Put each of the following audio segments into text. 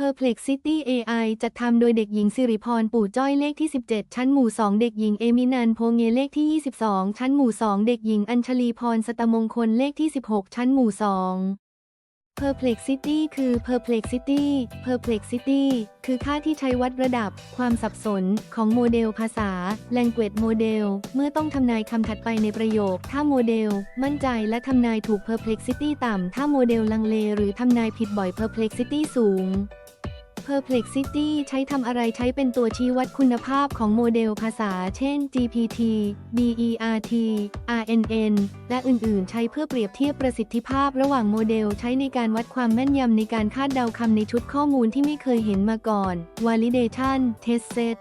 Perplexity AI จัดทำโดยเด็กหญิงสิริพร ปู่จ้อยเลขที่ 17 ชั้นหมู่ 2 เด็กหญิงเอมินันโพเงเลขที่ 22 ชั้นหมู่ 2 เด็กหญิงอัญชลีพรสตมงคลเลขที่ 16 ชั้นหมู่ 2 Perplexity คือ Perplexity Perplexity คือค่าที่ใช้วัดระดับ ความสับสน ของโมเดลภาษา Language Model เมื่อต้องทำนายคำถัดไปในประโยค ถ้าโมเดล มั่นใจและทำนายถูก Perplexity ต่ำ ถ้าโมเดลลังเล หรือทำนายผิดบ่อย Perplexity สูง Perplexity ใช้ทำอะไรใช้เป็นตัวชี้วัดคุณภาพของโมเดลภาษา เช่น GPT BERT RNN และอื่น ๆ ใช้เพื่อเปรียบเทียบประสิทธิภาพระหว่างโมเดล ใช้ในการวัดความแม่นยำในการคาดเดาคำในชุดข้อมูลที่ไม่เคยเห็นมาก่อน Validation Test Set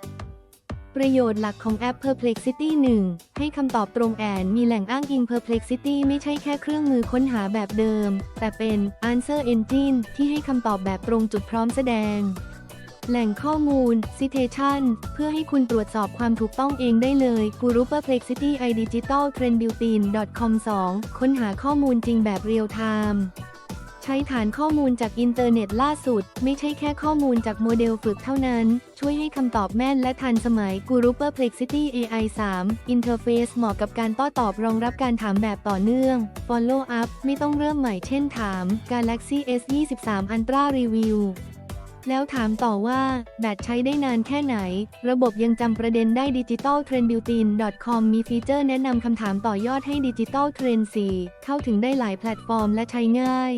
ประโยชน์หลักของแอป Perplexity 1 ให้คำตอบตรงแอนมีแหล่งอ้างอิง Perplexity ไม่ใช่แค่เครื่องมือค้นหาแบบเดิม แต่เป็น Answer Engine ที่ให้คำตอบแบบตรงจุดพร้อมแสดง แหล่งข้อมูล Citation เพื่อให้คุณตรวจสอบความถูกต้องเองได้เลย Guru Perplexity i Digital Trend Built-in com 2 ค้นหาข้อมูลจริงแบบเรียลไทม์ ใช้ฐานข้อมูลจากอินเทอร์เน็ตล่าสุด ไม่ใช่แค่ข้อมูลจากโมเดลฝึกเท่านั้น ช่วยให้คำตอบแม่นและทันสมัย Guru Perplexity AI 3 Interface เหมาะกับการโต้อตอบรองรับการถามแบบต่อเนื่อง Follow up ไม่ต้องเริ่มใหม่เช่นถาม Galaxy S 23 Ultra Review แล้วถามต่อว่า แบตใช้ได้นานแค่ไหน ระบบยังจำประเด็นได้ Digital Trend Built-in com มีฟีเจอร์แนะนำคำถามต่อยอดให้ Digital Trend 4 เข้าถึงได้หลายแพลตฟอร์มและใช้ง่าย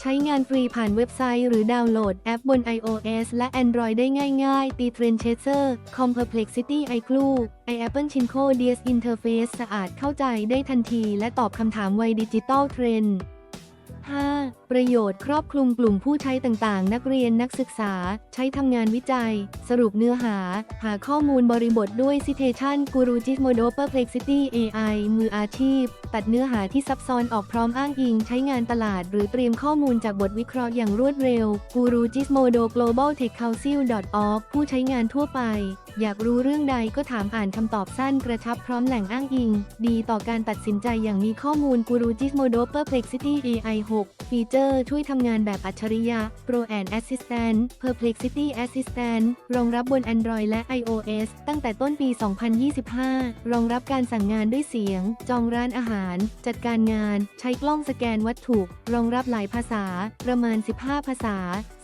ใช้งานฟรีผ่านเว็บไซต์ หรือดาวน์โหลดแอปบน iOS และ Android ได้ง่ายๆ ตีเทรนเชเซอร์ Com Perplexity i c l u i Apple Chinko DS Interface สะอาดเข้าใจได้ทันที และตอบคำถามไวดิจิตอลเทรน 5. ประโยชน์ครอบคลุมกลุ่มผู้ใช้ต่างๆ นักเรียนนักศึกษา ใช้ทำงานวิจัย สรุปเนื้อหา หาข้อมูลบริบทด้วย Citation Guru Git Modo Perplexity AI มืออาชีพ ตัดเนื้อหาที่ซับซ้อนออกพร้อมอ้างอิง ใช้งานตลาด หรือเตรียมข้อมูลจากบทวิเคราะห์อย่างรวดเร็ว Guru Git Modo Global Tech Council org ผู้ใช้งานทั่วไป อยากรู้เรื่องใดก็ถามอ่านคำตอบสั้นกระชับพร้อมแหล่งอ้างอิง ดีต่อการตัดสินใจอย่างมีข้อมูล Guru Git Modo Perplexity AI 6ฟีเจอร์ช่วยทำงานแบบอัจฉริยะ Pro and Assistant Perplexity Assistant รองรับบน Android และ iOS ตั้งแต่ต้นปี 2025 รองรับการสั่งงานด้วยเสียง จองร้านอาหาร จัดการงาน ใช้กล้องสแกนวัตถุ รองรับหลายภาษา ประมาณ 15 ภาษา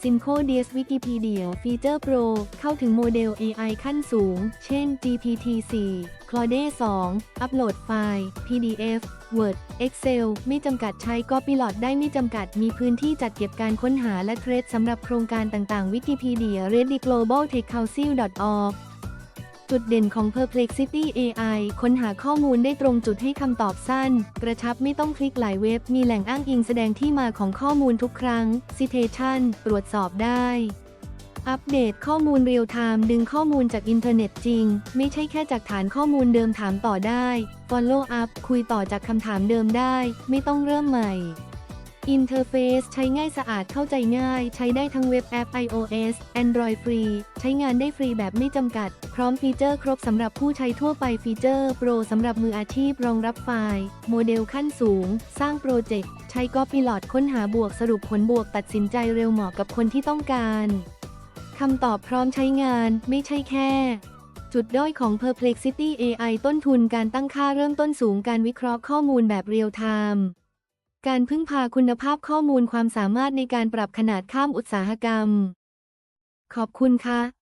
ซินโคเดียสวิกิพีเดียฟีเจอร์โปรเข้าถึงโมเดล AI ขั้นสูง เช่น GPT-4 Claude 2 อัปโหลดไฟล์ PDF Word Excel ไม่จำกัดใช้ก็ปิลอดได้ไม่จำกัดมีพื้นที่จัดเก็บการค้นหาและเทรดสำหรับโครงการต่างๆ Wikipedia Reddit Global Tech Council org จุดเด่นของ Perplexity AI ค้นหาข้อมูลได้ตรงจุดให้คำตอบสั้น กระชับไม่ต้องคลิกหลายเว็บ มีแหล่งอ้างอิงแสดงที่มาของข้อมูลทุกครั้ง Citation ตรวจสอบได้อัปเดตข้อมูลเรียลไทม์ดึงข้อมูลจากอินเทอร์เน็ตจริง ไม่ใช่แค่จากฐานข้อมูลเดิมถามต่อได้ Follow up คุยต่อจากคำถามเดิมได้ ไม่ต้องเริ่มใหม่ อินเทอร์เฟซใช้ง่ายสะอาดเข้าใจง่าย ใช้ได้ทั้งเว็บแอป iOS Android ฟรี ใช้งานได้ฟรีแบบไม่จำกัด พร้อมฟีเจอร์ครบสำหรับผู้ใช้ทั่วไปฟีเจอร์โปรสำหรับมืออาชีพรองรับไฟล์โมเดลขั้นสูง สร้างโปรเจกต์ใช้ก็ปิลอตค้นหาบวกสรุปผลบวกตัดสินใจเร็วเหมาะกับคนที่ต้องการคำตอบพร้อมใช้งานไม่ใช่แค่จุดด้อยของ Perplexity AI ต้นทุนการตั้งค่าเริ่มต้นสูงการวิเคราะห์ข้อมูลแบบเรียลไทม์ การพึ่งพาคุณภาพข้อมูลความสามารถในการปรับขนาดข้ามอุตสาหกรรม ขอบคุณค่ะ